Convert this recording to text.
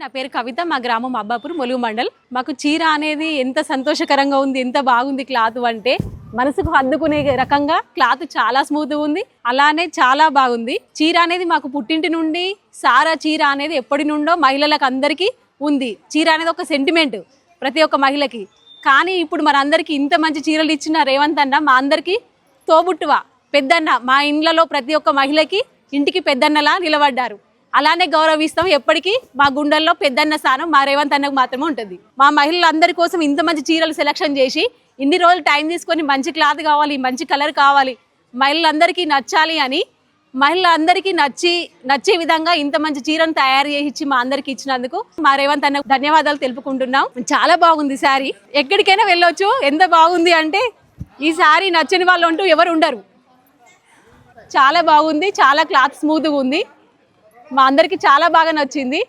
నా పేరు కవిత మా గ్రామం అబ్బాపూర్ ములుగు మండల్. మాకు చీర అనేది ఎంత సంతోషకరంగా ఉంది ఎంత బాగుంది క్లాత్ అంటే మనసుకు హద్దుకునే రకంగా క్లాత్ చాలా స్మూత్ ఉంది అలానే చాలా బాగుంది. చీర అనేది మాకు పుట్టింటి నుండి సారా చీర అనేది ఎప్పటి నుండో మహిళలకు అందరికీ ఉంది. చీర అనేది ఒక సెంటిమెంట్ ప్రతి ఒక్క మహిళకి. కానీ ఇప్పుడు మనందరికీ ఇంత మంచి చీరలు ఇచ్చిన రేవంత్ అన్న మా అందరికీ తోబుట్టువ పెద్దన్న మా ఇండ్లలో ప్రతి ఒక్క మహిళకి ఇంటికి పెద్దన్నలా నిలబడ్డారు. అలానే గౌరవిస్తాం. ఎప్పటికీ మా గుండెల్లో పెద్దన్న స్థానం మా రేవంత్ అన్నకు మాత్రమే ఉంటుంది. మా మహిళలందరి కోసం ఇంత మంచి చీరలు సెలెక్షన్ చేసి ఇన్ని రోజులు టైం తీసుకొని మంచి క్లాత్ కావాలి మంచి కలర్ కావాలి మహిళలందరికీ నచ్చాలి అని మహిళలందరికీ నచ్చి నచ్చే విధంగా ఇంత మంచి చీరను తయారు చేసి ఇచ్చి మా అందరికి ఇచ్చినందుకు మా రేవంత్ అన్న ధన్యవాదాలు తెలుపుకుంటున్నాం. చాలా బాగుంది శారీ. ఎక్కడికైనా వెళ్ళొచ్చు. ఎంత బాగుంది అంటే ఈ శారీ నచ్చని వాళ్ళు అంటూ ఎవరు ఉండరు. చాలా బాగుంది. చాలా క్లాత్ స్మూత్గా ఉంది. మా అందరికి చాలా బాగా నచ్చింది.